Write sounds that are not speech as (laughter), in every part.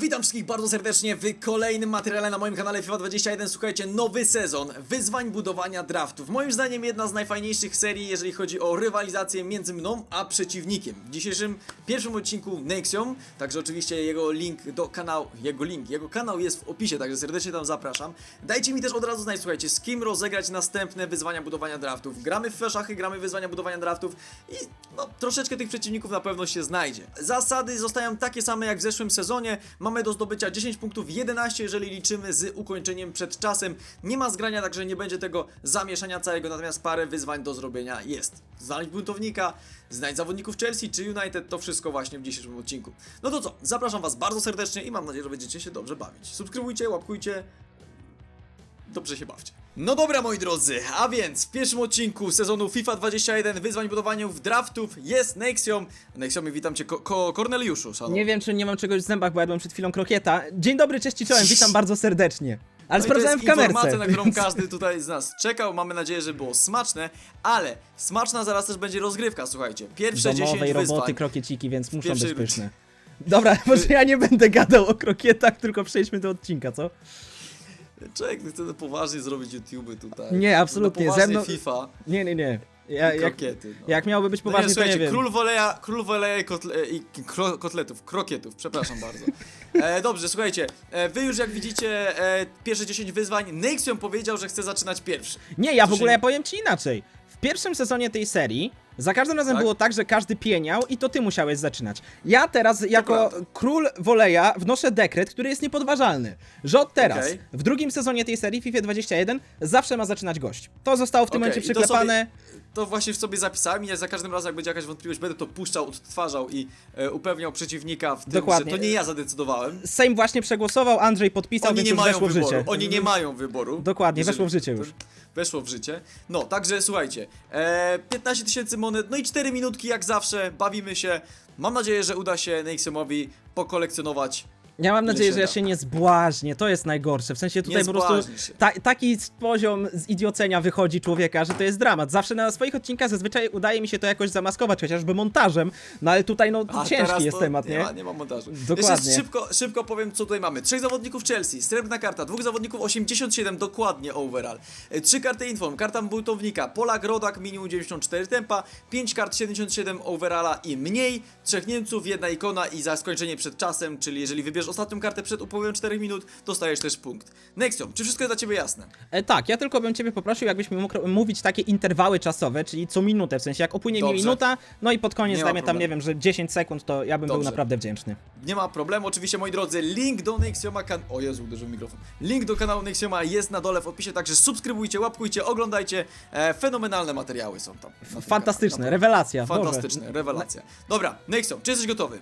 Witam wszystkich bardzo serdecznie w kolejnym materiale na moim kanale FIFA 21. Słuchajcie, nowy sezon wyzwań budowania draftów. Moim zdaniem jedna z najfajniejszych serii, jeżeli chodzi o rywalizację między mną a przeciwnikiem. W dzisiejszym pierwszym odcinku Nexium, także oczywiście jego link do kanału, jego link, jego kanał jest w opisie, także serdecznie tam zapraszam. Dajcie mi też od razu znać, słuchajcie, z kim rozegrać następne wyzwania budowania draftów. Gramy w szachy, gramy wyzwania budowania draftów i no, troszeczkę tych przeciwników na pewno się znajdzie. Zasady zostają takie same jak w zeszłym sezonie. Mamy do zdobycia 10 punktów, 11 jeżeli liczymy z ukończeniem przed czasem. Nie ma zgrania, także nie będzie tego zamieszania całego, natomiast parę wyzwań do zrobienia jest. Znaleźć buntownika, znajdź zawodników Chelsea czy United, to wszystko właśnie w dzisiejszym odcinku. No to co, zapraszam Was bardzo serdecznie i mam nadzieję, że będziecie się dobrze bawić. Subskrybujcie, łapkujcie, dobrze się bawcie. No dobra moi drodzy, a więc w pierwszym odcinku sezonu FIFA 21 wyzwań budowaniu draftów jest Nexium. Nexiomie witam cię, ko ko Korneliuszu, szanowny. Nie wiem, czy nie mam czegoś w zębach, bo jadłem przed chwilą krokieta. Dzień dobry, cześć i czołem, witam bardzo serdecznie. Ale No sprawdzałem to w jest informacja, kamerce. na którą (laughs) każdy tutaj z nas czekał. Mamy nadzieję, że było smaczne, ale smaczna zaraz też będzie rozgrywka, słuchajcie. Pierwsze 10 Domowej roboty wyzwań. krokieciki, więc muszą być pyszne. Dobra, (laughs) może ja nie będę gadał o krokietach, tylko przejdźmy do odcinka, co? Czek, chcę poważnie zrobić YouTube tutaj. Nie, absolutnie, ze poważnie mną- FIFA Nie, nie, nie. Ja, jak, krokiety. No. jak miałoby być No nie, poważnie, to nie król woleja, król woleja i, kotle, i kro, kotletów, krokietów, przepraszam bardzo. E, dobrze, słuchajcie, e, wy już jak widzicie e, pierwsze 10 wyzwań, Nexium powiedział, że chce zaczynać pierwszy. Nie, ja w ogóle się- ja powiem ci inaczej. W pierwszym sezonie tej serii za każdym razem Tak? było tak, że każdy pieniał i to ty musiałeś zaczynać. Ja teraz jako prawda. król woleja wnoszę dekret, który jest niepodważalny, że od teraz Okej. w drugim sezonie tej serii FIFA 21 zawsze ma zaczynać gość. To zostało w tym Okej, momencie i to przyklepane. To właśnie w sobie zapisałem i ja za każdym razem jak będzie jakaś wątpliwość, będę to puszczał, odtwarzał i e, upewniał przeciwnika w tym, Dokładnie. że to nie ja zadecydowałem. Sejm właśnie przegłosował, Andrzej podpisał, Oni więc nie już mają weszło w wyboru. życie. Oni nie mają wyboru. Dokładnie, weszło w życie już. Weszło w życie. No, także słuchajcie, e, 15 tysięcy monet, no i 4 minutki jak zawsze, bawimy się. Mam nadzieję, że uda się Nexiomowi pokolekcjonować. Ja mam nadzieję, że ja się nie zbłaźnię, to jest najgorsze. W sensie tutaj Nie po prostu zbłaźnij się. ta, taki poziom zidiocenia wychodzi człowieka, że to jest dramat. Zawsze na swoich odcinkach zazwyczaj udaje mi się to jakoś zamaskować, chociażby montażem, no ale tutaj no A ciężki jest to temat, nie? nie? Ma, nie ma montażu. Dokładnie. Jeszcze szybko, szybko powiem, co tutaj mamy. Trzech zawodników Chelsea, srebrna karta, dwóch zawodników 87, dokładnie overall. E, Trzy karty inform, karta buntownika, Polak, Rodak, minimum 94 tempa, pięć kart 77 overalla i mniej, trzech Niemców, jedna ikona i za skończenie przed czasem, czyli jeżeli wybierzesz ostatnią kartę przed upływem 4 minut, dostajesz też punkt. Nexium, czy wszystko jest dla Ciebie jasne? E, tak, ja tylko bym ciebie poprosił, jakbyś mi mógł mówić takie interwały czasowe, czyli co minutę, w sensie jak upłynie mi Dobrze. minuta, no i pod koniec Nie ma dajmy tam, problemu. nie wiem, że 10 sekund, to ja bym był Dobrze. naprawdę wdzięczny. Nie ma problemu, oczywiście moi drodzy, link do Nexioma kan... O Jezu, uderzył w mikrofon. Link do kanału Nexioma jest na dole w opisie, także subskrybujcie, łapkujcie, oglądajcie. E, fenomenalne materiały są tam. na tym Fantastyczne, kanale. rewelacja. Boże. Fantastyczne, rewelacja. Dobra, Nexiom, czy jesteś gotowy?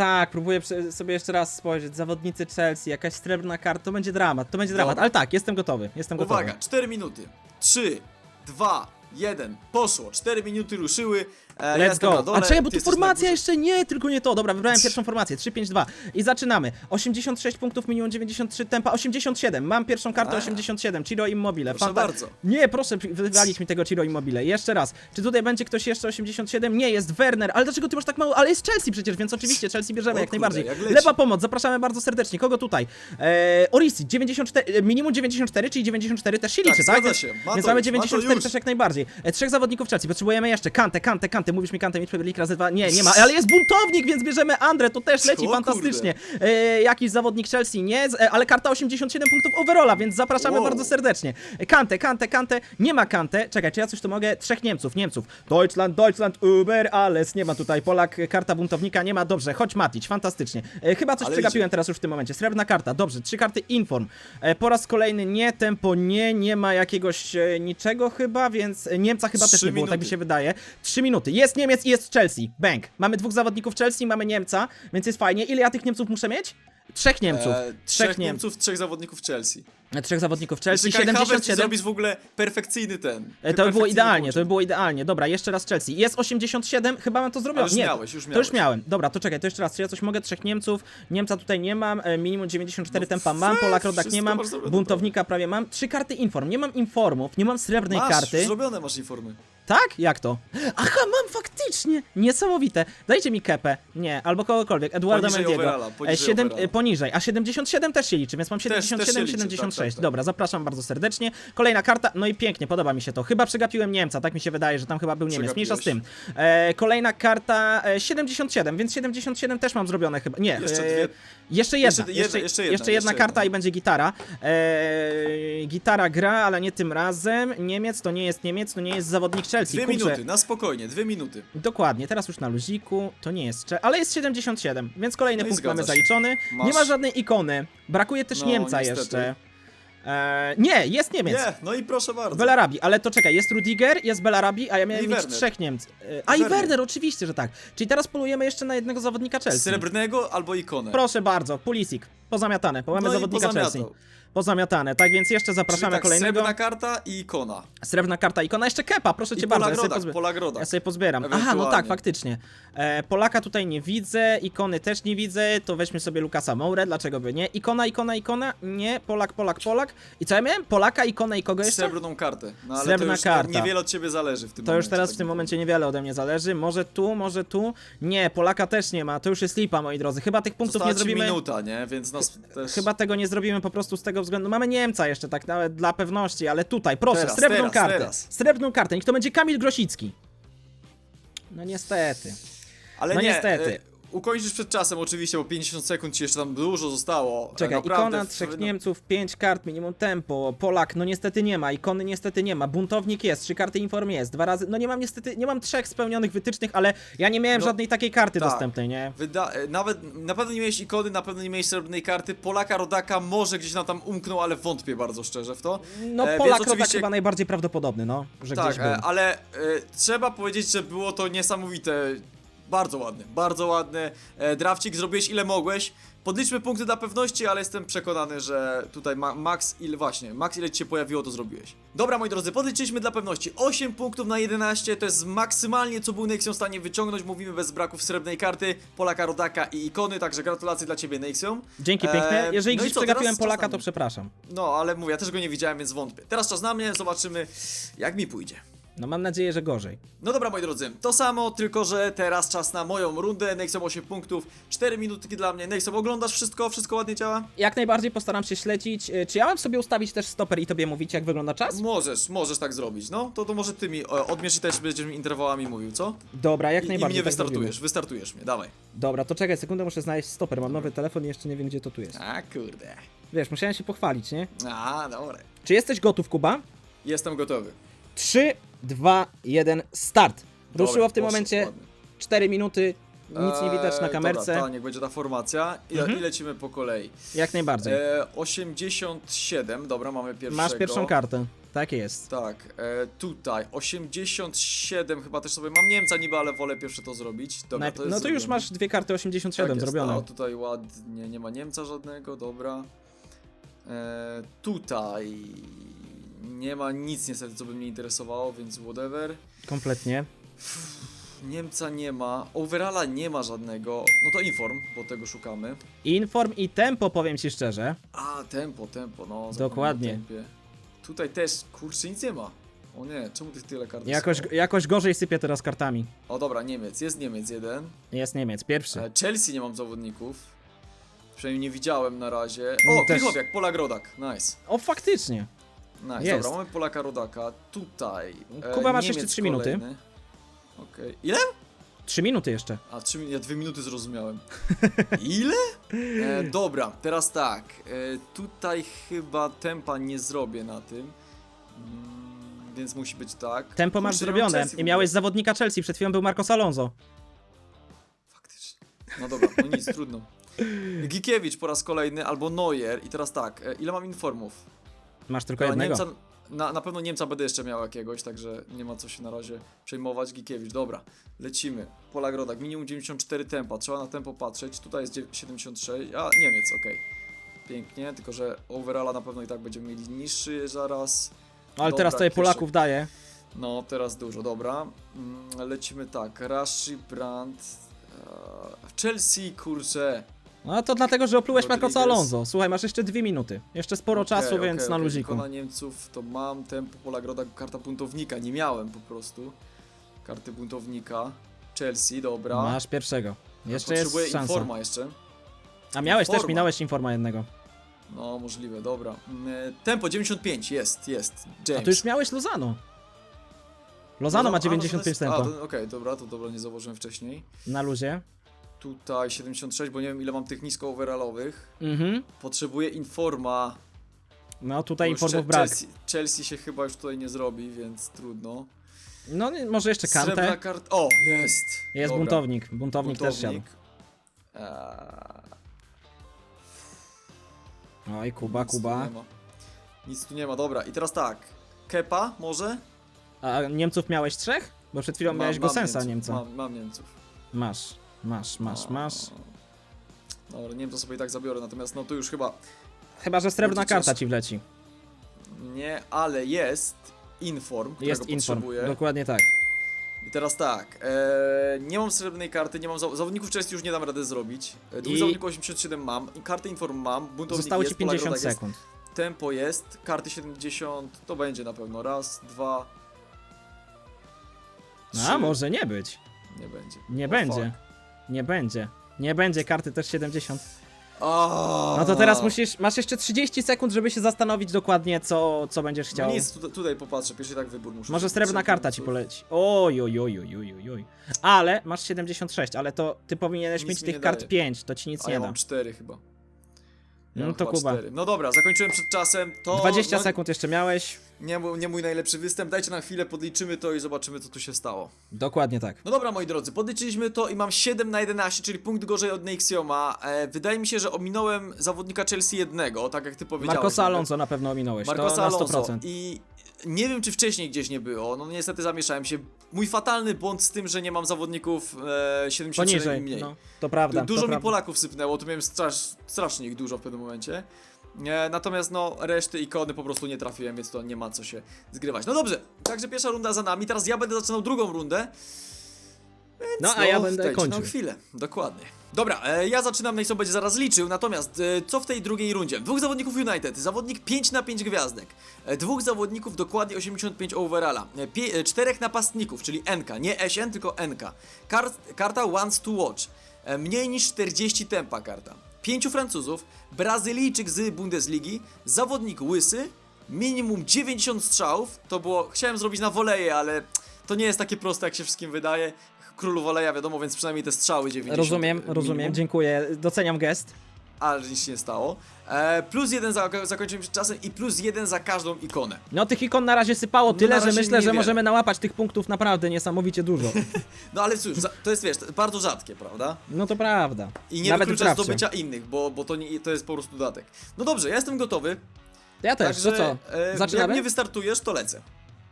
Tak, próbuję prze- sobie jeszcze raz spojrzeć. Zawodnicy Chelsea, jakaś srebrna karta, to będzie dramat, to będzie dramat. Dobra. Ale tak, jestem gotowy, jestem gotowy. Uwaga, 4 minuty. 3, 2, 1, poszło. 4 minuty ruszyły. E, ja Let's jestem na go. dole, A czekaj, bo ty tu jesteś na formacja górze. jeszcze nie, tylko nie to. Dobra, wybrałem pierwszą formację. 3-5-2. I zaczynamy. 86 punktów, minimum 93 tempa, 87. Mam pierwszą kartę A. 87. Ciro Immobile. Proszę bardzo. Nie, proszę wywalić mi tego Ciro Immobile. Jeszcze raz. Czy tutaj będzie ktoś jeszcze 87? Nie, jest Werner. Ale dlaczego ty masz tak mało? Ale jest Chelsea przecież, więc oczywiście Chelsea bierzemy O jak kurde, najbardziej. jak leci. Lewa pomoc, zapraszamy bardzo serdecznie. Kogo tutaj? Eee, Orisi, 94, e, minimum 94, czyli 94 też się Tak, liczy, tak? zgadza Więc, się. Ma więc to mamy już, ma to 94 już. też jak najbardziej. E, trzech zawodników Chelsea, potrzebujemy jeszcze. Kante, Kante, Kante, mówisz mi Kante, Mitch Premier League razy dwa. Nie, nie ma, ale jest buntownik, więc bierzemy Andre, to też leci O fantastycznie. E, jakiś zawodnik Chelsea, nie, z- e, ale karta 87 punktów overalla, więc zapraszamy Wow. bardzo serdecznie. Kante, Kante, Kante, nie ma Kante. Czekaj, czy ja coś tu mogę? Trzech Niemców, Niemców. Deutschland, Deutschland, Uber, alles. Nie ma tutaj Polak, e, karta buntownika, nie ma. Dobrze, chodź Matic, fantastycznie. E, chyba coś Ale przegapiłem teraz już w tym momencie. Srebrna karta, dobrze. Trzy karty Inform. E, po raz kolejny nie, tempo nie, nie ma jakiegoś e, niczego chyba, więc e, Niemca chyba też Trzy nie było, tak mi minuty. się wydaje. Trzy minuty. Jest Niemiec i jest Chelsea. Bang. Mamy dwóch zawodników Chelsea, mamy Niemca, więc jest fajnie. Ile ja tych Niemców muszę mieć? Trzech Niemców. E, trzech trzech Niemców. Trzech zawodników Chelsea. E, Trzech zawodników Chelsea. Jeśli Kai Havertz 77. zrobisz w ogóle perfekcyjny ten. E, To by było idealnie, to połączenie. by było idealnie. Dobra, jeszcze raz Chelsea. Jest 87, chyba mam to zrobione. Już nie, miałeś, już To miałeś. już miałem. Dobra, to czekaj, to jeszcze raz. Czy ja coś mogę? Trzech Niemców. Niemca tutaj nie mam. E, minimum 94 No tempa mam. Polak Rodak nie mam. masz Buntownika prawie mam. Trzy karty inform. Nie mam informów, nie mam srebrej Masz, karty. zrobione masz informy. Tak? Jak to? Aha, mam faktycznie! Niesamowite. Dajcie mi kepę. Nie, albo kogokolwiek. Poniżej Mendiego. overalla, E, poniżej siedem, overalla. e, poniżej, a 77 też się liczy, więc mam też 77, się liczy, 76. tak, tak, tak. Dobra, zapraszam bardzo serdecznie. Kolejna karta, no i pięknie, podoba mi się to. Chyba przegapiłem Niemca, tak mi się wydaje, że tam chyba był Niemiec. Mniejsza z tym. E, kolejna karta e, 77, więc 77 też mam zrobione chyba. Nie, Jeszcze e, dwie- jeszcze jedna, Jeszcze jedna, jeszcze, jeszcze jeszcze, jedna, jedna jeszcze karta jedna. i będzie gitara. E, gitara gra, ale nie tym razem. Niemiec to nie jest Niemiec, to nie jest zawodnik Chelsea. Dwie Kurczę, minuty, na spokojnie, dwie minuty. Dokładnie, teraz już na luziku, to nie jest, ale jest 77, więc kolejny No i punkt mamy się. zaliczony. Nie Masz- ma żadnej ikony, brakuje też No, Niemca niestety. jeszcze. E, nie, jest Niemiec. Nie, no i proszę bardzo. Belarabi, ale to czekaj, jest Rudiger, jest Belarabi, a ja miałem I mieć Werner. trzech Niemców. E, A i Werner. Werner, oczywiście, że tak. Czyli teraz polujemy jeszcze na jednego zawodnika Chelsea. Srebrnego albo ikonę. Proszę bardzo, Pulisic, pozamiatane, mamy No i zawodnika pozamiatał. Pozamiatane, tak więc jeszcze Czyli zapraszamy tak, kolejnego. srebrna karta i ikona. Srebrna karta, ikona, jeszcze kepa, proszę I cię bardzo. Ja sobie. Ja sobie pozbieram. Aha, no tak, faktycznie. E, Polaka tutaj nie widzę, ikony też nie widzę, to weźmy sobie Lukasa Moure, dlaczego by nie? Ikona, ikona, ikona, nie, Polak, Polak, Polak. I co ja miałem? Polaka, ikona i kogo jeszcze? Srebrną kartę. No ale Srebrna to już karta. niewiele od ciebie zależy w tym To momencie. już teraz tak w tym momencie niewiele ode mnie zależy. Może tu, może tu. Nie, Polaka też nie ma, to już jest lipa, moi drodzy. Chyba tych punktów Została nie ci zrobimy. minuta, nie? Więc nas też... Chyba tego nie zrobimy po prostu z tego względu. Mamy Niemca jeszcze, tak nawet dla pewności, ale tutaj, proszę, Teraz, srebrną teraz, kartę. teraz. Srebrną kartę. Niech to będzie Kamil Grosicki. No niestety. Ale no nie, niestety. e, Ukończysz przed czasem oczywiście, bo 50 sekund ci jeszcze tam dużo zostało. Czekaj, Naprawdę, ikona w- trzech no, Niemców, pięć kart, minimum tempo, Polak, no niestety nie ma, ikony niestety nie ma, buntownik jest, trzy karty inform jest, dwa razy, no nie mam niestety, nie mam trzech spełnionych wytycznych, ale ja nie miałem No, żadnej takiej karty tak. dostępnej, nie? Wyda e, nawet na pewno nie miałeś ikony, na pewno nie miałeś srebrnej karty. Polaka Rodaka może gdzieś nam tam umknął, ale wątpię bardzo szczerze w to. No E, Polak Rodak oczywiście- chyba najbardziej prawdopodobny, no, że Tak, gdzieś był. e, ale e, trzeba powiedzieć, że było to niesamowite. Bardzo ładny, bardzo ładny e, drafcik. Zrobiłeś ile mogłeś. Podliczmy punkty dla pewności, ale jestem przekonany, że tutaj ma, max ile właśnie, max ile ci się pojawiło, to zrobiłeś. Dobra, moi drodzy, podliczyliśmy dla pewności 8 punktów na 11, to jest maksymalnie co był Nexion w stanie wyciągnąć. Mówimy bez braków srebrnej karty, Polaka Rodaka i ikony, także gratulacje dla ciebie Nexion. Dzięki E, piękne, jeżeli no gdzieś co, przegapiłem Polaka, to przepraszam. No, ale mówię, ja też go nie widziałem, więc wątpię. Teraz czas na mnie, zobaczymy jak mi pójdzie. No mam nadzieję, że gorzej. No dobra moi drodzy, to samo, tylko że teraz czas na moją rundę. Nexom 8 punktów, 4 minutki dla mnie. Nexom, oglądasz wszystko? Wszystko ładnie działa? Jak najbardziej postaram się śledzić. E, Czy ja mam sobie ustawić też stoper i tobie mówić, jak wygląda czas? Możesz, możesz tak zrobić. No, to, to może ty mi e, odmierz i też będziesz mi interwałami mówił, co? Dobra, jak I, i najbardziej. mnie tak wystartujesz, zrobimy. wystartujesz mnie, dawaj. Dobra, to czekaj sekundę, muszę znaleźć stoper. Mam nowy telefon i jeszcze nie wiem, gdzie to tu jest. A kurde. Wiesz, musiałem się pochwalić, nie? A, dobra. Czy jesteś gotów, Kuba? Jestem gotowy. 3, 2, 1, start. Ruszyło w tym momencie ładnie. 4 minuty, nic nie widać na Eee, kamerce. Dobra, to niech będzie ta formacja i, Mhm. i lecimy po kolei. Jak najbardziej. E, 87, dobra, mamy pierwszego. Masz pierwszą kartę. Tak jest. Tak, e, tutaj 87 chyba też sobie mam Niemca niby, ale wolę pierwsze to zrobić. Dobra, Najp- to jest no to już zrobione. masz dwie karty 87 tak jest, zrobione. A, tutaj ładnie, nie ma Niemca żadnego, dobra. E, tutaj nie ma nic niestety, co by mnie interesowało, więc whatever. Kompletnie. Niemca nie ma, overalla nie ma żadnego, no to inform, bo tego szukamy. Inform i tempo, powiem ci szczerze. A, tempo, tempo, no. Dokładnie. tempie. Tutaj też, kurczę, nic nie ma. O nie, czemu tych tyle kart Jakoś, jakoś gorzej sypię teraz kartami. O dobra, Niemiec, jest Niemiec jeden. Jest Niemiec, pierwszy. E, Chelsea nie mam zawodników. Przynajmniej nie widziałem na razie. O, też- Krychowiak, Polak Rodak, nice. O, faktycznie. Nice, Jest. dobra, mamy Polaka Rodaka. Tutaj. e, Kuba, masz Niemiec jeszcze trzy minuty. kolejny. Okej. Ile? Trzy minuty jeszcze. A, trzy, min- ja dwie minuty zrozumiałem. (laughs) Ile? E, dobra, teraz tak. E, tutaj chyba tempa nie zrobię na tym. Mm, więc musi być tak. Tempo masz Kurczę, nie mam zrobione Chelsea w i ogóle. miałeś zawodnika Chelsea, przed chwilą był Marcos Alonso. Faktycznie. No dobra, no nic, trudno. Gikiewicz po raz kolejny, albo Neuer. I teraz tak, e, ile mam informów? Masz tylko Dobra, jednego. Niemca, na, na pewno Niemca będę jeszcze miał jakiegoś, także nie ma co się na razie przejmować. Gikiewicz, dobra, lecimy. Polak Rodak, minimum 94 tempa, trzeba na tempo patrzeć. Tutaj jest dziew- 76, a Niemiec, okej. Pięknie, tylko że overalla na pewno i tak będziemy mieli niższy zaraz. Ale Dobra, teraz tutaj. Polaków daje. No, teraz dużo, dobra. Mm, Lecimy tak, Rashi, Brandt, e, Chelsea, kurczę. No to dlatego, że oplułeś Rodriguez. Marcosa Alonso. Słuchaj, masz jeszcze dwie minuty. Jeszcze sporo czasu, Okej, więc na okej, luziku. Tylko na Niemców to mam tempo pola groda, karta buntownika. Nie miałem po prostu. Karty buntownika. Chelsea, dobra. Masz pierwszego. Jeszcze Potrzebuję jest szansa. informa jeszcze. A miałeś też, Informa. minąłeś informa jednego. No, możliwe, dobra. Mm, e, Tempo 95, jest, jest. James. A tu już miałeś Lozano. Lozano ma no to 95 jest- tempo. A, to- okej, dobra, to dobra, nie zauważyłem wcześniej. Na luzie. Tutaj 76, bo nie wiem ile mam tych nisko overallowych. Mhm. Potrzebuję informa. No tutaj informów brak. Chelsea, Chelsea się chyba już tutaj nie zrobi, więc trudno. No nie- może jeszcze Srebrna Kantę. kart... O, jest! Jest Dobra. buntownik. buntownik. też siadł. Buntownik. Eee, Oj, Kuba, nic Tu Kuba. ma. Nic tu nie ma, dobra. I teraz tak. Kepa może? A Niemców miałeś trzech? Bo przed chwilą miałeś go sensa Niemców, Niemca. Mam, mam Niemców. Masz, masz, masz, No. masz. Dobra, Niemca sobie i tak zabiorę, natomiast no tu już chyba Chyba, że srebrna Będzie karta ciężko. ci wleci. nie, ale jest inform, którego Jest inform. potrzebuję. Dokładnie tak. I teraz tak, e, nie mam srebrnej karty, nie mam zaw zawodników Chelsea już nie dam rady zrobić. E, Dwóch I- zawodników 87 mam, i karty inform mam, buntownik Zostało jest, ci 50 Polagrodak jest, sekund. tempo jest, karty 70, to będzie na pewno raz, dwa, trzy, A, może nie być. nie będzie. Nie O, będzie. fuck. Nie będzie. Nie będzie karty też 70. A, No to teraz musisz, masz jeszcze 30 sekund, żeby się zastanowić dokładnie, co, co będziesz chciał. No nic, tutaj, tutaj popatrzę, pierwszy tak wybór muszę. Może srebrna karta ci poleci. Oj, oj, oj, oj, oj, oj. Ale masz 76, ale to ty powinieneś Nic mieć mi tych nie kart daje. 5, to ci nic A nie ja da. mam 4 chyba. Ja No to chyba Kuba. cztery. No dobra, zakończyłem przed czasem. To 20 no, sekund jeszcze miałeś. Nie, mój- nie mój najlepszy występ. Dajcie na chwilę, podliczymy to i zobaczymy, co tu się stało. Dokładnie tak. No dobra, moi drodzy, podliczyliśmy to i mam 7 na 11, czyli punkt gorzej od Nexioma. E, wydaje mi się, że ominąłem zawodnika Chelsea jednego, tak jak ty powiedziałeś. Marcosa. Alonso na pewno ominąłeś. Marcosa to na Alonso. 100%. I nie wiem, czy wcześniej gdzieś nie było. No niestety zamieszałem się. Mój fatalny błąd z tym, że nie mam zawodników e, 77 i mniej. No, to prawda. Du- Dużo to mi prawda. Polaków sypnęło, tu miałem strasz, strasznie ich dużo w pewnym momencie. E, natomiast no, reszty ikony po prostu nie trafiłem, więc to nie ma co się zgrywać. No dobrze, także pierwsza runda za nami, teraz ja będę zaczynał drugą rundę. Więc No, a ja będę dajcie kończył. nam chwilę, dokładnie. Dobra, e, ja zaczynam, Nexon będzie zaraz liczył, natomiast e, co w tej drugiej rundzie? Dwóch zawodników United, zawodnik 5 na 5 gwiazdek, e, dwóch zawodników dokładnie 85 overalla, e, pie, e, czterech napastników, czyli NK, nie SN, tylko NK. Kart, karta Wants to Watch, e, mniej niż 40 tempa karta. Pięciu Francuzów, Brazylijczyk z Bundesligi, zawodnik łysy, minimum 90 strzałów, to było, chciałem zrobić na woleje, ale to nie jest takie proste, jak się wszystkim wydaje. Królu woleja wiadomo, więc przynajmniej te strzały 90 Rozumiem, minimum, rozumiem, dziękuję. Doceniam gest. ale nic się nie stało. E, plus jeden za zakończenie przed czasem i plus jeden za każdą ikonę. No tych ikon na razie sypało tyle, na że razie myślę, że niewiele. możemy nałapać tych punktów naprawdę niesamowicie dużo. (laughs) No ale cóż, za, to jest wiesz, bardzo rzadkie, prawda? No to prawda. I nie Nawet w wyklucza drafcie. zdobycia innych, bo, bo to, nie, to jest po prostu dodatek. No dobrze, ja jestem gotowy. Ja też, Także to co? e, jak Zaczynamy? nie wystartujesz, to lecę.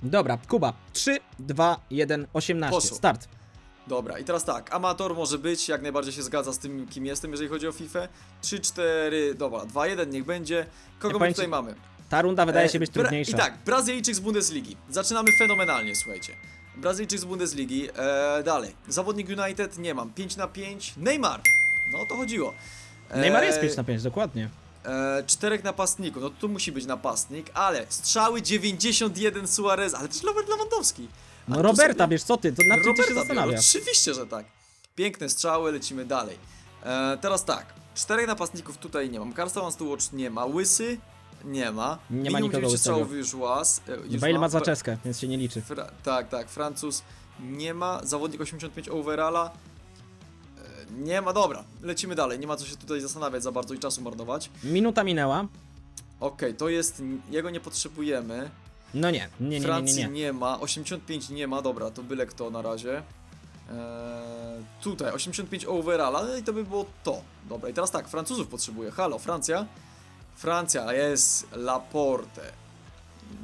Dobra, Kuba. 3, 2, 1, 18. Poszło. Start. Dobra, i teraz tak, amator może być, jak najbardziej się zgadza z tym, kim jestem, jeżeli chodzi o FIFA. 3, 4, dobra, 2, 1, niech będzie. Kogo Ja my powiem tutaj ci- mamy? Ta runda wydaje E, się być Bra- trudniejsza. I tak, Brazylijczyk z Bundesligi. Zaczynamy fenomenalnie, słuchajcie. Brazylijczyk z Bundesligi. E, dalej. Zawodnik United nie mam. 5 na 5. Neymar. No o to chodziło. E, Neymar jest 5 na 5, dokładnie. E, czterech napastników. No tu musi być napastnik, ale strzały 91 Suarez, ale też Robert Lewandowski. No tu Roberta, sobie- wiesz co ty, to nad czym ty się biorę, zastanawiasz? Oczywiście, że tak. Piękne strzały, lecimy dalej. E, teraz tak, czterech napastników tutaj nie mam. To Watch nie ma. Łysy nie ma. Nie ma nikogo 9 łysego. strzałów już łas. E, już Bale ma Fra- zaczeskę, więc się nie liczy. Fra tak, tak. Francuz nie ma. Zawodnik 85 overalla. E, nie ma, dobra, lecimy dalej. Nie ma co się tutaj zastanawiać za bardzo i czasu marnować. Minuta minęła. Okej, to jest. Jego nie potrzebujemy. No nie, nie, nie, nie, nie, Francji nie. ma, 85 nie ma, dobra, to byle kto na razie. Eee, tutaj 85 overall, no i to by było to. Dobra, i teraz tak, Francuzów potrzebuje. Halo, Francja. Francja, jest Laporte.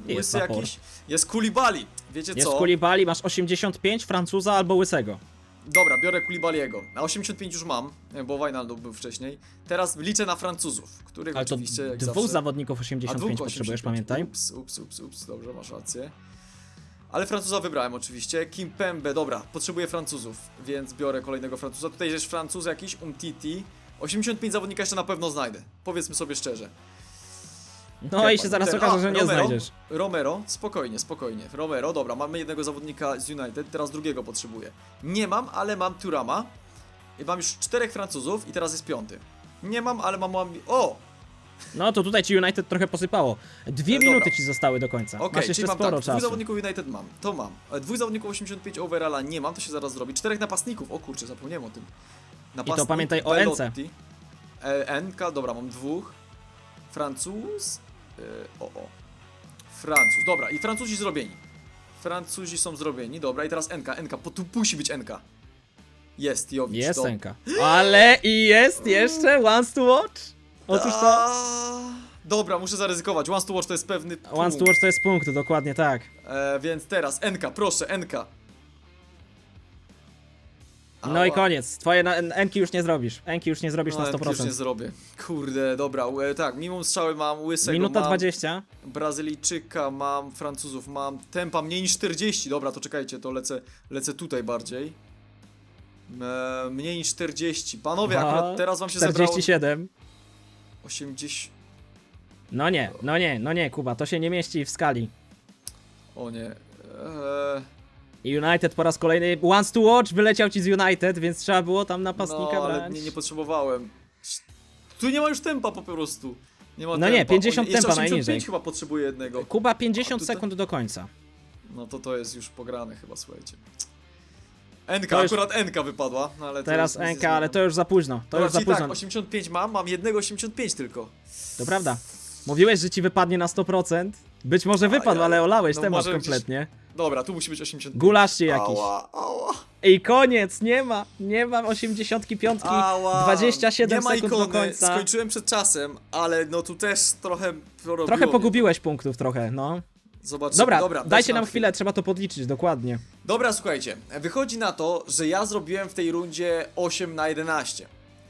Jest Łysy jakiś. Jest Koulibaly. Wiecie Jest co? Kulibali, masz 85, Francuza albo Łysego. Dobra, biorę Koulibaly'ego. A 85 już mam, bo Wijnaldum był wcześniej. Teraz liczę na Francuzów, których Ale to oczywiście jak dwóch zawsze... zawodników A 85 dwóch potrzebujesz, 85. pamiętaj. Ups, ups, ups, ups, dobrze, masz rację. Ale Francuza wybrałem oczywiście. Kim Pembe, dobra, potrzebuję Francuzów, więc biorę kolejnego Francuza. Tutaj jest Francuz jakiś, Umtiti, 85 zawodnika jeszcze na pewno znajdę. Powiedzmy sobie szczerze. No i się zaraz okaże, że nie Romero, znajdziesz. Romero, spokojnie, spokojnie. Romero, dobra, mamy jednego zawodnika z United, teraz drugiego potrzebuję. Nie mam, ale mam Turama. I mam już czterech Francuzów i teraz jest piąty. Nie mam, ale mam... mam... O! No to tutaj ci United trochę posypało. Dwie E, dobra. minuty ci zostały do końca. Okej, Masz czyli jeszcze mam sporo tak, dwóch czasu. zawodników United mam, to mam. E, Dwóch zawodników 85 overalla nie mam, to się zaraz zrobi. Czterech napastników, o kurczę, zapomniałem o tym. Napastnik, pamiętaj o Belotti. E, NK, dobra, mam dwóch. Francuz. E, o, o. Francuz, dobra, i Francuzi zrobieni. Francuzi są zrobieni, dobra, i teraz NK, NK, bo tu musi być NK. Jest, Jowicz, Jest dobra. Enka. Ale i jest jeszcze Once to Watch. Otóż to. Dobra, muszę zaryzykować. Once to watch to jest pewny punkt. Once to Watch to jest punkt, dokładnie tak. E, więc teraz NK, proszę, NK. No i Ała. koniec. Twoje na- Enki już nie zrobisz. Enki już nie zrobisz na No, już nie 100%. zrobię. Kurde, dobra, e, tak, mimo strzały mam, łysego Minuta mam, 20. Brazylijczyka mam, Francuzów mam, tempa mniej niż 40, dobra, to czekajcie, to lecę, lecę tutaj bardziej. E, mniej niż 40, panowie, No, akurat teraz wam się zebrało 47. 80, No nie, no nie, no nie, Kuba, to się nie mieści w skali. o nie, e, I United po raz kolejny. Once to Watch wyleciał ci z United, więc trzeba było tam napastnika no, ale brać. nie, nie potrzebowałem. Tu nie ma już tempa po prostu. Nie ma No tempa. nie, 50 O, tempa 85 najniżej. chyba potrzebuje jednego. Kuba 50 A tutaj- sekund do końca. No to to jest już pograne chyba, słuchajcie. NK, To już- akurat NK wypadła, no ale Teraz NK, ale to już za późno. To Dobra, już za czyli późno. tak, 85 mam, mam jednego 85 tylko. To prawda. Mówiłeś, że ci wypadnie na 100%. Być może wypadł, aj. ale olałeś No temat może gdzieś- kompletnie. Dobra, tu musi być 85. Gulasz ci jakiś. Ała, ała, I koniec, nie ma, nie ma 85, ała. 27 nie ma sekund ikony. do końca. Skończyłem przed czasem, ale no tu też trochę porobiło Trochę mnie. pogubiłeś punktów trochę, no. Zobaczymy. Dobra, Dobra dajcie nam chwilę, trzeba to podliczyć, dokładnie. Dobra, słuchajcie, wychodzi na to, że ja zrobiłem w tej rundzie 8 na 11.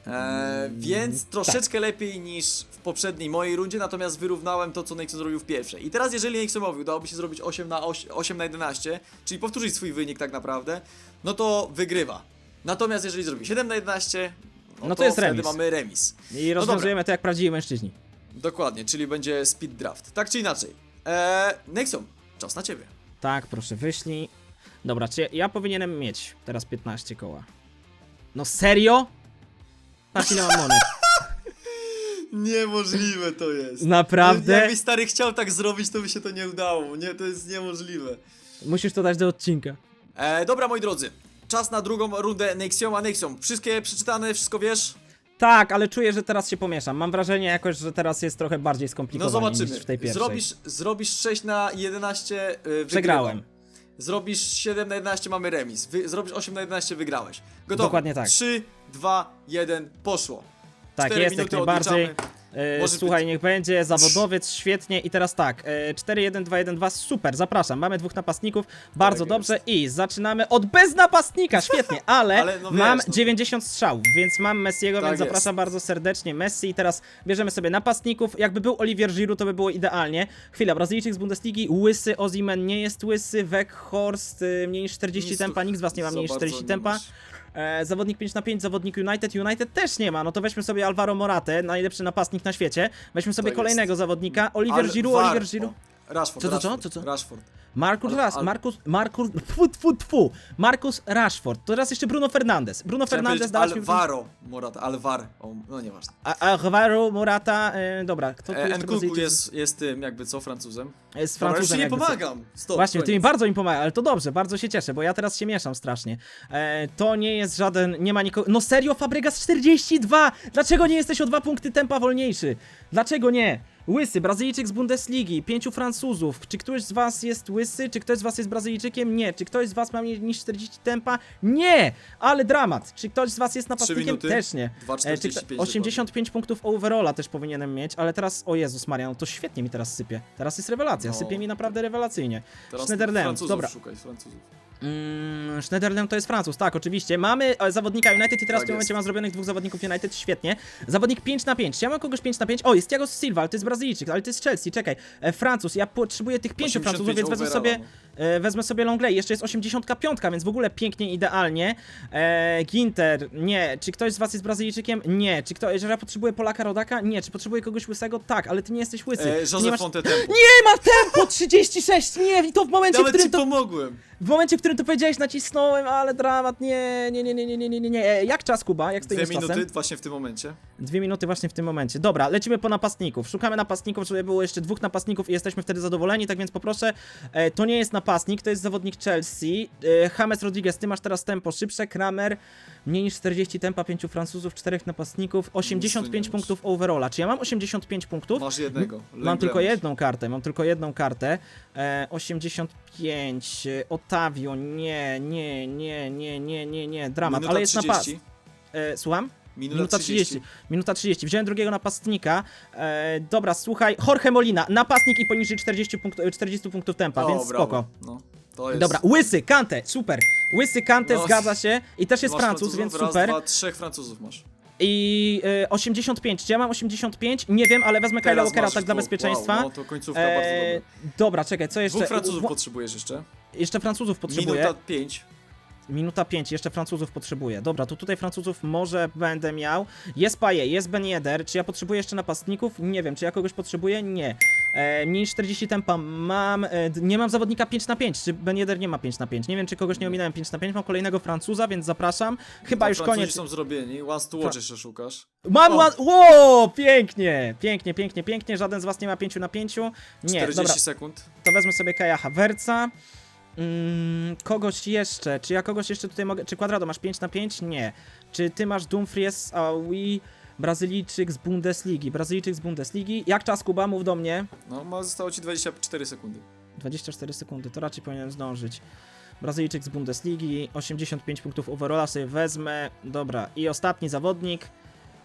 E, więc troszeczkę lepiej niż w poprzedniej mojej rundzie, natomiast wyrównałem to, co Nexon zrobił w pierwszej. I teraz, jeżeli Nexonowi udałoby się zrobić 8 na, 8, 8 na 11, czyli powtórzyć swój wynik tak naprawdę, no to wygrywa. Natomiast jeżeli zrobi 7 na 11, no, No to to, jest wtedy remis. mamy remis. I rozwiązujemy to jak prawdziwi mężczyźni. Dokładnie, czyli będzie speed draft. Tak czy inaczej. E, Nexon, czas na ciebie. Tak, proszę, wyślij. Dobra, czy ja, ja powinienem mieć teraz 15 koła? No serio? Patrz ile mam monet. Niemożliwe to jest. Naprawdę? Jakbyś stary chciał tak zrobić, to by się to nie udało. Nie, to jest niemożliwe. Musisz to dać do odcinka. E, dobra, moi drodzy. Czas na drugą rundę Nexioma Nexiom. Wszystkie przeczytane, wszystko wiesz? Tak, ale czuję, że teraz się pomieszam. Mam wrażenie jakoś, że teraz jest trochę bardziej No skomplikowanie zobaczymy. niż w tej pierwszej. Zrobisz, zrobisz 6 na 11, y, wygrywam. Przegrałem. Zrobisz 7 na 11, mamy remis. Wy, zrobisz 8 na 11, wygrałeś. Gotowe. Dokładnie tak. 3, 2, 1, poszło. Tak, jest jak najbardziej. odliczamy. E, Może słuchaj, być- niech będzie zawodowiec, świetnie. I teraz tak, e, 4-1-2-1-2, super, zapraszam. Mamy dwóch napastników, bardzo Tak dobrze. I zaczynamy od bez napastnika, (laughs) świetnie, ale, Ale no wiesz, mam no. 90 strzałów, więc mam Messiego, Tak więc jest. zapraszam bardzo serdecznie. Messi i teraz bierzemy sobie napastników. Jakby był Olivier Giroud, to by było idealnie. Chwila, Brazylijczyk z Bundesligi, łysy, Ozimen nie jest łysy, Weghorst y, mniej niż 40 Nic tu tempa, nikt z was nie ma mniej niż bardzo 40 nie tempa. E, zawodnik 5 na 5, zawodnik United. United też nie ma, no to weźmy sobie Alvaro Moratę, najlepszy napastnik na świecie. Weźmy sobie Tak kolejnego jest. zawodnika, Oliver Giroud, Oliver Giroud. Rashford, Co to, co? Rashford, Co, co? Rashford. Marcus Ras, ale- Marcus, Marcus, tfu, tfu, tfu. Marcus Rashford. To teraz jeszcze Bruno Fernandes. Bruno Fernandes dałeś mi... Alvaro Morata, Alvar, o, no nieważne. A- Alvaro Morata, e, dobra, kto tu E, jeszcze Nkunku Brazylijczyk? jest, jest tym, jakby co, Francuzem. Jest Dobra, już Francuzem ci nie jakby co. pomagam. Stop, Właśnie, ty mi koniec. bardzo mi pomaga, ale to dobrze, bardzo się cieszę, bo ja teraz się mieszam strasznie. E, to nie jest żaden, nie ma nikogo. No serio, Fabregas 42! Dlaczego nie jesteś o dwa punkty tempa wolniejszy? Dlaczego nie? Łysy, Brazylijczyk z Bundesligi, pięciu Francuzów. Czy ktoś z was jest łysy? Czy ktoś z was jest Brazylijczykiem? Nie. Czy ktoś z was ma mniej niż 40 tempa? Nie! Ale dramat. Czy ktoś z was jest napastnikiem? Też nie. 2,45 czy kto- 85 punktów overalla też powinienem mieć, ale teraz, o Jezus Maria, no to świetnie mi teraz sypie. Teraz jest rewelacja, No. sypie mi naprawdę rewelacyjnie. Teraz Francuzów dobra. szukaj, Francuzów. Mm, Schneiderlin to jest Francuz, tak, oczywiście. Mamy e, zawodnika United i teraz Tak w tym momencie jest. mam zrobionych dwóch zawodników United, świetnie. Zawodnik 5 na 5. Czy ja mam kogoś 5 na 5? O, jest Thiago Silva, ale to jest Brazylijczyk, ale to jest Chelsea, czekaj. E, Francuz, ja potrzebuję tych 5 85 Francuzów, więc wezmę overalla, sobie, e, wezmę sobie Longley. Jeszcze jest 85, więc w ogóle pięknie, idealnie. E, Ginter, nie. Czy ktoś z was jest Brazylijczykiem? Nie. Czy ktoś, że ja potrzebuję Polaka Rodaka? Nie. Czy potrzebuję kogoś łysego? Tak, ale ty nie jesteś łysy. E, Ty nie Joseph masz... Nie ma tempo 36! Nie, i to w momencie, w Nawet którym ci to pomogłem. w momencie, w którym to powiedziałeś, nacisnąłem, ale dramat, nie, nie, nie, nie, nie, nie, nie, nie, nie. E, Jak czas, Kuba? Jak Dwie stoimy z minuty czasem? właśnie w tym momencie. Dwie minuty właśnie w tym momencie. Dobra, lecimy po napastników. Szukamy napastników, żeby było jeszcze dwóch napastników i jesteśmy wtedy zadowoleni, tak więc poproszę, e, to nie jest napastnik, to jest zawodnik Chelsea. E, James Rodriguez, ty masz teraz tempo szybsze, Kramer, mniej niż 40 tempa, pięciu Francuzów, czterech napastników, 85 masz. punktów overalla. Czy ja mam 85 punktów? Masz jednego. Mam tylko jedną kartę, mam tylko jedną kartę. E, 85, e, Nie, nie, nie, nie, nie, nie, nie, dramat, Minuta ale jest napast. 30. E, słucham? Minuta, Minuta 30. 30. Minuta 30. Wziąłem drugiego napastnika. E, dobra, słuchaj, Jorge Molina, napastnik i poniżej 40, punkt, 40 punktów tempa, O, więc brawo. spoko. No, to jest... Dobra, Łysy, Kante, super. Łysy, Kante, No, zgadza się. I też jest Masz Francuz, Francuzów? więc Raz, super. Dwa, trzech Francuzów masz. I e, 85. Czy ja mam 85? Nie wiem, ale wezmę Kyla Teraz Walkera masz tak dla bezpieczeństwa. Wow, no to końcówka E, bardzo dobra. dobra, czekaj, co jeszcze? Dwóch Francuzów Wo- potrzebujesz jeszcze. Jeszcze Francuzów potrzebuję. Minuta pięć. Minuta 5, jeszcze Francuzów potrzebuję. Dobra, to tutaj Francuzów może będę miał. Jest Paye, jest Ben Yedder. Czy ja potrzebuję jeszcze napastników? Nie wiem. Czy ja kogoś potrzebuję? Nie. E, mniej niż 40 tempa mam. E, nie mam zawodnika 5 na 5. Czy Ben Yedder nie ma 5 na 5? Nie wiem, czy kogoś nie ominąłem 5 na 5. Mam kolejnego Francuza, więc zapraszam. Chyba Dwa już Francuzi koniec. są zrobieni. Once to watch jeszcze szukasz. Mam O. ład... Ło! Pięknie! Pięknie, pięknie, pięknie. Żaden z was nie ma 5 na 5. Nie, 40 dobra. sekund. To wezmę sobie Kaja Havertza. Mm, kogoś jeszcze. Czy ja kogoś jeszcze tutaj mogę. Czy Quadrado masz 5 na 5? Nie. Czy ty masz Dumfries, Aui, Brazylijczyk z Bundesligi? Brazylijczyk z Bundesligi. Jak czas Kuba? Mów do mnie. No, ma, zostało ci 24 sekundy. 24 sekundy, to raczej powinienem zdążyć. Brazylijczyk z Bundesligi, 85 punktów overalla sobie wezmę. Dobra, i ostatni zawodnik.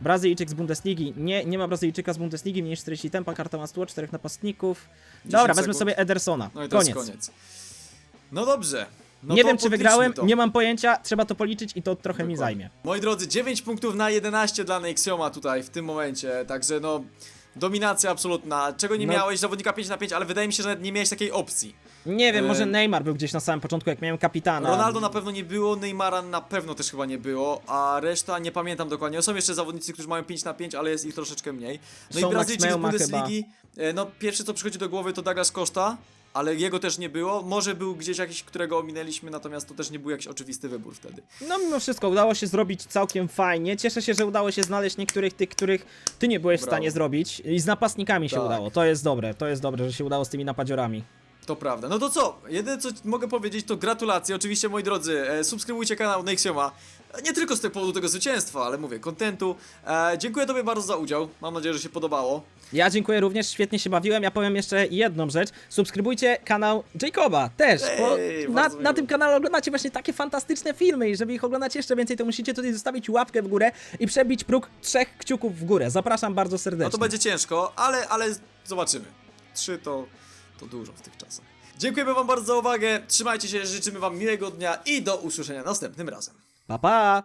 Brazylijczyk z Bundesligi. Nie, nie ma Brazylijczyka z Bundesligii, mniej niż 40 tempa, karta ma 100, 4 napastników. 10 Dobra, wezmę sekund. sobie Edersona. No i to koniec. koniec. No dobrze. No nie to wiem, czy wygrałem, to. nie mam pojęcia, trzeba to policzyć i to trochę mi Dokładnie. zajmie. Moi drodzy, 9 punktów na 11 dla Nexioma tutaj w tym momencie, także no dominacja absolutna. Czego nie No. miałeś zawodnika 5 na 5, ale wydaje mi się, że nie miałeś takiej opcji. Nie wiem, E, może Neymar był gdzieś na samym początku, jak miałem kapitana. Ronaldo na pewno nie było, Neymara na pewno też chyba nie było, a reszta nie pamiętam dokładnie. Są jeszcze zawodnicy, którzy mają 5 na 5, ale jest ich troszeczkę mniej. No Sean i Brazylijczyk z Bundesligi, e, no pierwsze co przychodzi do głowy to Douglas Costa, ale jego też nie było. Może był gdzieś jakiś, którego ominęliśmy, natomiast to też nie był jakiś oczywisty wybór wtedy. No mimo wszystko udało się zrobić całkiem fajnie. Cieszę się, że udało się znaleźć niektórych tych, których ty nie byłeś w Brawo. stanie zrobić. I z napastnikami się Tak. udało. To jest dobre, to jest dobre, że się udało z tymi napadziorami. To prawda. No to co? Jedyne co mogę powiedzieć to gratulacje. Oczywiście moi drodzy, e, subskrybujcie kanał Nexioma. Nie tylko z tego powodu tego zwycięstwa, ale mówię, kontentu. E, dziękuję tobie bardzo za udział. Mam nadzieję, że się podobało. Ja dziękuję również, świetnie się bawiłem. Ja powiem jeszcze jedną rzecz. Subskrybujcie kanał Jacoba też, bo Ej, na, bardzo na tym kanale oglądacie właśnie takie fantastyczne filmy i żeby ich oglądać jeszcze więcej, to musicie tutaj zostawić łapkę w górę i przebić próg trzech kciuków w górę. Zapraszam bardzo serdecznie. No to będzie ciężko, ale, ale zobaczymy. Trzy to, to dużo w tych czasach. Dziękujemy wam bardzo za uwagę. Trzymajcie się, życzymy wam miłego dnia i do usłyszenia następnym razem. Pa, pa!